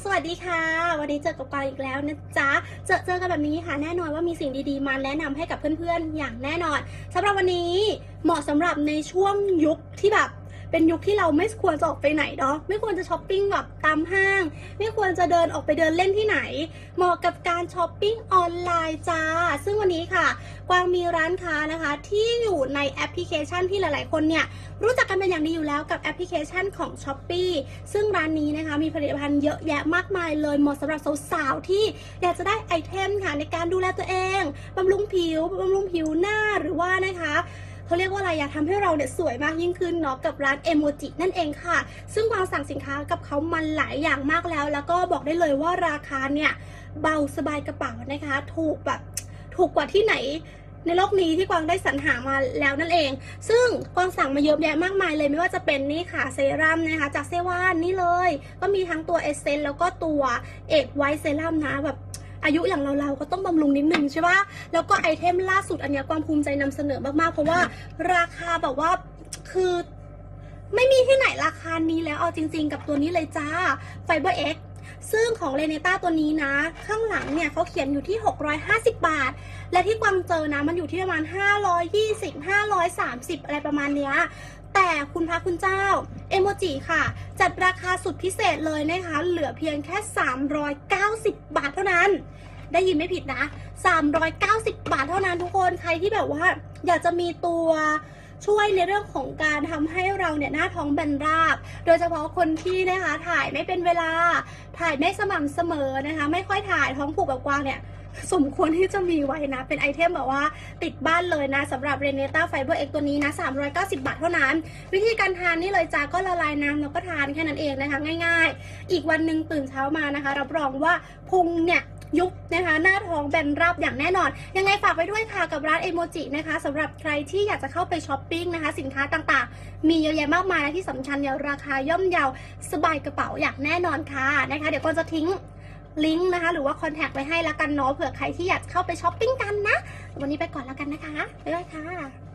สวัสดีค่ะ วันนี้เจอกับกวางอีกแล้วนะจ๊ะ เจอเจอกันแบบนี้ค่ะแน่นอนว่ามีสิ่งดีๆมาแนะนำให้กับเพื่อนๆอย่างแน่นอนสำหรับวันนี้เหมาะสำหรับในช่วงยุคที่แบบ เป็นยุคที่เราไม่ควรจะออกไปไหนเนาะไม่ควรจะช้อปปิ้งแบบตามห้าง ไม่ควรจะเดินออกไปเดินเล่นที่ไหน เหมาะกับการช้อปปิ้งออนไลน์จ้า ซึ่งวันนี้ค่ะ กวางมีร้านค้านะคะ ที่อยู่ในแอปพลิเคชันที่หลาย ๆ คนเนี่ยรู้จักกันเป็นอย่างดีอยู่แล้วกับแอปพลิเคชันของ s h อ p e e ซึ่งร้านนี้นะคะมีผลิตภัณฑ์เยอะแยะมากมายเลยเหมาะสำหรับสาวๆที่อยากจะได้ไอเทมค่ะในการดูแลตัวเองบำรุงผิวบำรุงผิวหน้าหรือว่านะคะ เขาเรียกว่าอะไรอยากทำให้เราเนี่ยสวยมากยิ่งขึ้นเนาะกับร้านเอโมจินั่นเองค่ะ ซึ่งวางสั่งสินค้ากับเขามันหลายอย่างมากแล้ว แล้วก็บอกได้เลยว่าราคาเนี่ยเบาสบายกระเป๋านะคะ ถูกแบบถูกกว่าที่ไหนในโลกนี้ที่กวางได้สรรหามาแล้วนั่นเอง ซึ่งกวางสั่งมาเยอะแยะมากมายเลยไม่ว่าจะเป็นนี่ค่ะเซรั่มนะคะจากเซวานนี่เลย ก็มีทั้งตัวเอเซนแล้วก็ตัวเอกไวท์เซรั่มนะแบบ อายุอย่างเราๆก็ต้องบำรุงนิดนึงใช่ปะแล้วก็ไอเทมล่าสุดอันเนี้ยกวางภูมิใจนำเสนอมากๆ เพราะว่าราคาแบบว่าคือไม่มีที่ไหนราคานี้แล้วเอาจริง ๆ กับตัวนี้เลยจ้า Fiber X ซึ่งของเรเนต้าตัวนี้นะ ข้างหลังเนี่ยเขาเขียนอยู่ที่ 650 บาท และที่กวางเจอนะมันอยู่ที่ประมาณ 520 530 อะไรประมาณเนี้ย คุณพระคุณเจ้าเอโมจิค่ะ จัดราคาสุดพิเศษเลยนะคะ เหลือเพียงแค่ 390 บาทเท่านั้น ได้ยินไม่ผิดนะ 390 บาทเท่านั้นทุกคนใครที่แบบว่าอยากจะมีตัวช่วยในเรื่องของการทำให้เราเนี่ยหน้าท้องแบนราบ โดยเฉพาะคนที่นะคะถ่ายไม่เป็นเวลา ถ่ายไม่สม่ำเสมอนะคะ ไม่ค่อยถ่ายท้องผูกแบบกวางเนี่ย สมควรที่จะมีไว้นะ เป็นไอเทมแบบว่าติดบ้านเลยนะสำหรับ r e n e t a Fiber X ตัวนี้นะ 390 บาทเท่านั้น วิธีการทานนี่เลยจ้าก็ละลายน้ำแล้วก็ทานแค่นั้นเองนะคะ ง่ายๆ อีกวันหนึ่งตื่นเช้ามานะคะ รับรองว่าพุงเนี่ยยุบนะคะหน้าท้องแบนราบอย่างแน่นอน ยังไงฝากไว้ด้วยค่ะกับร้านเอโมจินะคะสำหรับใครที่อยากจะเข้าไปช้อปปิ้งนะคะ สินค้าต่างๆ มีเยอะแยะมากมายและที่สำคัญเนี่ยราคาย่อมเยาสบายกระเป๋าอย่างแน่นอนค่ะนะคะ เดี๋ยวก็จะทิ้ง ลิงก์นะคะ หรือว่าคอนแทคไว้ให้แล้วกันเนาะเผื่อใครที่อยากเข้าไปช้อปปิ้งกันนะ วันนี้ไปก่อนแล้วกันนะคะ บ๊ายบายค่ะ